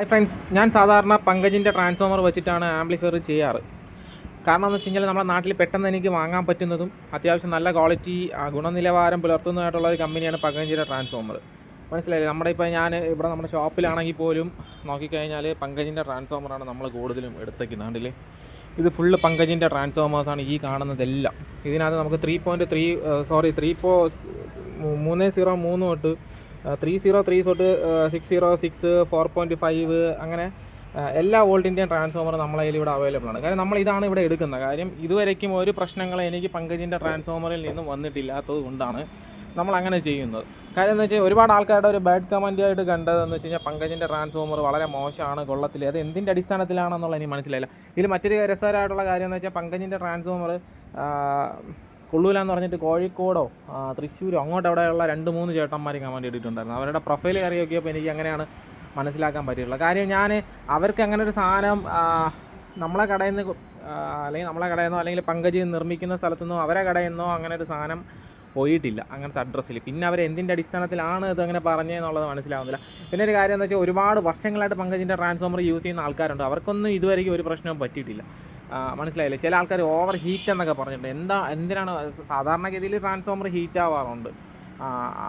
Hi friends ഞാൻ സാധാരണ പങ്കജിന്റെ transformer വെച്ചിട്ടാണ് ആംപ്ലിഫയർ ചെയ്യാറ്. കാരണം എന്ന് വെച്ച് കഴിഞ്ഞാൽ നമ്മുടെ നാട്ടിൽ പെട്ടെന്ന് എനിക്ക് വാങ്ങാൻ പറ്റുന്നതും അത്യാവശ്യം നല്ല ക്വാളിറ്റി ഗുണനിലവാരം പുലർത്തുന്നതായിട്ടുള്ള ഒരു കമ്പനിയാണ് പങ്കജിന്റെ ട്രാൻസ്ഫോമർ മനസ്സിലായില്ലേ? നമ്മുടെ ഇപ്പോൾ ഞാൻ ഇവിടെ നമ്മുടെ ഷോപ്പിലാണെങ്കിൽ പോലും നോക്കിക്കഴിഞ്ഞാൽ പങ്കജിന്റെ ട്രാൻസ്ഫോമറാണ് നമ്മൾ കൂടുതലും എടുത്തേക്കുന്നത്. കണ്ടില്ലേ? ഇത് ഫുള്ള് പങ്കജിന്റെ ട്രാൻസ്ഫോമേഴ്സാണ് ഈ കാണുന്നതെല്ലാം. ഇതിനകത്ത് നമുക്ക് three point three sorry three പോ മൂന്ന് സീറോ മൂന്ന് തൊട്ട് ത്രീ സീറോ ത്രീ തൊട്ട് six zero six four point five അങ്ങനെ എല്ലാ വോൾട്ടിന്റെയും ട്രാൻസ്ഫോമർ നമ്മളെ ഇവിടെ അവൈലബിൾ ആണ്. കാരണം നമ്മൾ ഇതാണ് ഇവിടെ എടുക്കുന്നത്. കാര്യം ഇതുവരേക്കും ഒരു പ്രശ്നങ്ങൾ എനിക്ക് പങ്കജിന്റെ ട്രാൻസ്ഫോമറിൽ നിന്നും വന്നിട്ടില്ലാത്തത് കൊണ്ടാണ് നമ്മൾ അങ്ങനെ ചെയ്യുന്നത്. കാര്യം എന്ന് വെച്ചാൽ ഒരുപാട് ആൾക്കാരുടെ ഒരു ബാഡ് കമന്റ് ആയിട്ട് കണ്ടതെന്ന് വെച്ച് കഴിഞ്ഞാൽ പങ്കജിന്റെ ട്രാൻസ്ഫോമർ വളരെ മോശമാണ് കൊള്ളത്തില്ല. അത് എന്തിന്റെ അടിസ്ഥാനത്തിലാണെന്നുള്ള എനിക്ക് മനസ്സിലായില്ല. ഇതിൽ മറ്റൊരു രസകരമായിട്ടുള്ള കാര്യം എന്ന് വെച്ചാൽ പങ്കജിന്റെ ട്രാൻസ്ഫോമർ കൊള്ളൂല എന്ന് പറഞ്ഞിട്ട് കോഴിക്കോടോ തൃശ്ശൂരോ അങ്ങോട്ട് അവിടെയുള്ള രണ്ട് മൂന്ന് ചേട്ടന്മാർ കമന്റ് ഇട്ടിട്ടുണ്ടായിരുന്നു. അവരുടെ പ്രൊഫൈൽ കയറി നോക്കിയപ്പോൾ എനിക്ക് അങ്ങനെയാണ് മനസ്സിലാക്കാൻ പറ്റിയിട്ടുള്ളത്. കാര്യം ഞാൻ അവർക്ക് അങ്ങനെ ഒരു സാധനം നമ്മളെ കടയിൽ നിന്ന് അല്ലെങ്കിൽ നമ്മളെ കടയിൽ നിന്നോ അല്ലെങ്കിൽ പങ്കജ് നിർമ്മിക്കുന്ന സ്ഥലത്തു നിന്നോ അവരെ കടയിൽ നിന്നോ അങ്ങനെ ഒരു സാധനം പോയിട്ടില്ല. അങ്ങനത്തെ അഡ്രസ്സിൽ പിന്നെ അവർ എന്തിന്റെ അടിസ്ഥാനത്തിലാണ് ഇത് അങ്ങനെ പറഞ്ഞതെന്നുള്ളത് മനസ്സിലാവുന്നില്ല. പിന്നെ ഒരു കാര്യം എന്ന് വെച്ചാൽ ഒരുപാട് വർഷങ്ങളായിട്ട് പങ്കജിന്റെ ട്രാൻസ്ഫോമർ യൂസ് ചെയ്യുന്ന ആൾക്കാരുണ്ട്. അവർക്കൊന്നും ഇതുവരെയും ഒരു പ്രശ്നവും പറ്റിയിട്ടില്ല. മനസ്സിലായില്ലേ? ചില ആൾക്കാർ ഓവർ ഹീറ്റ് എന്നൊക്കെ പറഞ്ഞിട്ടുണ്ട്. എന്താ എന്തിനാണ് സാധാരണഗതിയിൽ ട്രാൻസ്ഫോമർ ഹീറ്റ് ആവാറുണ്ട്?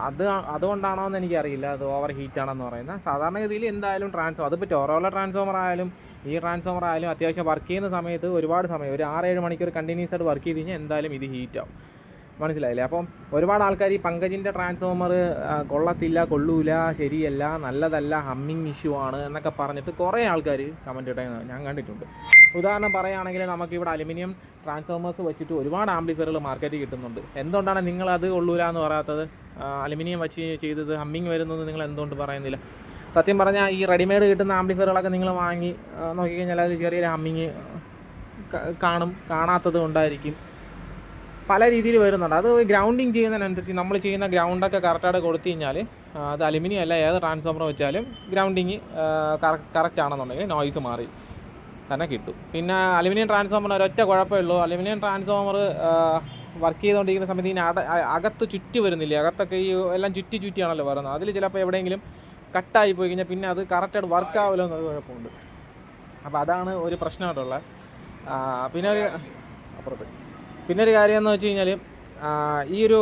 അത് അതുകൊണ്ടാണോ എന്ന് എനിക്കറിയില്ല. അത് ഓവർ ഹീറ്റ് ആണെന്ന് പറയുന്നത്. സാധാരണഗതിയിൽ എന്തായാലും ട്രാൻസ്ഫോമർ അതിപ്പോൾ ടോറോള ട്രാൻസ്ഫോമർ ആയാലും ഈ ട്രാൻസ്ഫോമർ ആയാലും അത്യാവശ്യം വർക്ക് ചെയ്യുന്ന സമയത്ത് ഒരുപാട് സമയം ഒരു ആറ് ഏഴ് മണിക്കൂർ കണ്ടിന്യൂസ് ആയിട്ട് വർക്ക് ചെയ്ത് കഴിഞ്ഞാൽ എന്തായാലും ഇത് ഹീറ്റ് ആവും. മനസ്സിലായില്ലേ? അപ്പം ഒരുപാട് ആൾക്കാർ ഈ പങ്കജിന്റെ ട്രാൻസ്ഫോമർ കൊള്ളത്തില്ല കൊള്ളൂല ശരിയല്ല നല്ലതല്ല ഹമ്മിങ് ഇഷ്യൂ ആണ് എന്നൊക്കെ പറഞ്ഞിട്ട് കുറേ ആൾക്കാർ കമന്റ് ഇട്ടേ ഞാൻ കണ്ടിട്ടുണ്ട്. ഉദാഹരണം പറയുകയാണെങ്കിൽ നമുക്കിവിടെ അലുമിനിയം ട്രാൻസ്ഫോമേഴ്സ് വെച്ചിട്ട് ഒരുപാട് ആംപ്ലിഫയറുകൾ മാർക്കറ്റിൽ കിട്ടുന്നുണ്ട്. എന്തുകൊണ്ടാണ് നിങ്ങളത് കൊള്ളൂല എന്ന് പറയാത്തത്? അലുമിനിയം വെച്ച് ചെയ്തത് ഹമ്മിങ് വരുന്നത് നിങ്ങൾ എന്തുകൊണ്ട് പറയുന്നില്ല? സത്യം പറഞ്ഞാൽ ഈ റെഡിമെയ്ഡ് കിട്ടുന്ന ആംപ്ലിഫയറുകളൊക്കെ നിങ്ങൾ വാങ്ങി നോക്കിക്കഴിഞ്ഞാൽ അതിൽ ചെറിയൊരു ഹമ്മിങ് കാണും കാണാത്തത് കൊണ്ടായിരിക്കും പല രീതിയിൽ വരുന്നുണ്ട്. അത് ഗ്രൗണ്ടിങ് ചെയ്യുന്നതിനനുസരിച്ച് നമ്മൾ ചെയ്യുന്ന ഗ്രൗണ്ടൊക്കെ കറക്റ്റായിട്ട് കൊടുത്തു കഴിഞ്ഞാൽ അത് അലുമിനിയം അല്ല ഏത് ട്രാൻസ്ഫോമർ വെച്ചാലും ഗ്രൗണ്ടിങ് കറക്റ്റ് ആണെന്നുണ്ടെങ്കിൽ നോയ്സ് മാറി. തന്നെ കിട്ടും. പിന്നെ അലുമിനിയം ട്രാൻസ്ഫോമറിന് ഒരൊറ്റ കുഴപ്പമേ ഉള്ളൂ. അലുമിനിയം ട്രാൻസ്ഫോമർ വർക്ക് ചെയ്തുകൊണ്ടിരിക്കുന്ന സമയത്ത് ഇതിന് അട അകത്ത് ചുറ്റി വരുന്നില്ല? അകത്തൊക്കെ ഈ എല്ലാം ചുറ്റി ചുറ്റിയാണല്ലോ വരുന്നത്. അതിൽ ചിലപ്പോൾ എവിടെയെങ്കിലും കട്ടായി പോയി കഴിഞ്ഞാൽ പിന്നെ അത് കറക്റ്റായിട്ട് വർക്ക് ആവില്ല എന്നൊരു കുഴപ്പമുണ്ട്. അപ്പോൾ അതാണ് ഒരു പ്രശ്നമായിട്ടുള്ളത് പിന്നെ ഒരു അപ്പുറത്ത്. പിന്നെ ഒരു കാര്യം എന്ന് വെച്ച് കഴിഞ്ഞാൽ ഈ ഒരു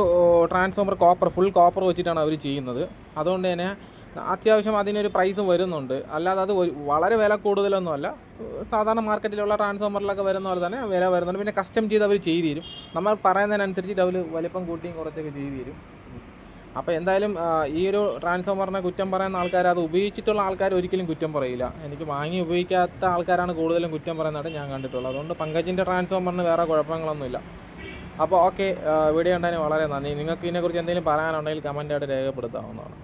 ട്രാൻസ്ഫോമർ കോപ്പർ ഫുൾ കോപ്പർ വെച്ചിട്ടാണ് അവർ ചെയ്യുന്നത്. അതുകൊണ്ട് തന്നെ അത്യാവശ്യം അതിനൊരു പ്രൈസും വരുന്നുണ്ട്. അല്ലാതെ അത് വളരെ വില കൂടുതലൊന്നുമല്ല. സാധാരണ മാർക്കറ്റിലുള്ള ട്രാൻസ്ഫോമറിലൊക്കെ വരുന്ന പോലെ തന്നെ വില വരുന്നുണ്ട്. പിന്നെ കസ്റ്റം ചെയ്ത് അവർ ചെയ്തു തരും നമ്മൾ പറയുന്നതിനനുസരിച്ചിട്ട് അവർ വലിപ്പം കൂട്ടിയും കുറച്ചൊക്കെ ചെയ്തു തരും അപ്പോൾ എന്തായാലും ഈ ഒരു ട്രാൻസ്ഫോമറിനെ കുറ്റം പറയുന്ന ആൾക്കാർ അത് ഉപയോഗിച്ചിട്ടുള്ള ആൾക്കാർ ഒരിക്കലും കുറ്റം പറയില്ല. എനിക്ക് വാങ്ങി ഉപയോഗിക്കാത്ത ആൾക്കാരാണ് കൂടുതലും കുറ്റം പറയുന്നതായിട്ട് ഞാൻ കണ്ടിട്ടുള്ളത്. അതുകൊണ്ട് പങ്കജിന്റെ ട്രാൻസ്ഫോമറിന് വേറെ കുഴപ്പങ്ങളൊന്നുമില്ല. അപ്പോൾ ഓക്കെ വീഡിയോ കണ്ടതിന് വളരെ നന്ദി. നിങ്ങൾക്ക് ഇതിനെക്കുറിച്ച് എന്തെങ്കിലും പറയാനുണ്ടെങ്കിൽ കമന്റായിട്ട് രേഖപ്പെടുത്താവുന്നതാണ്.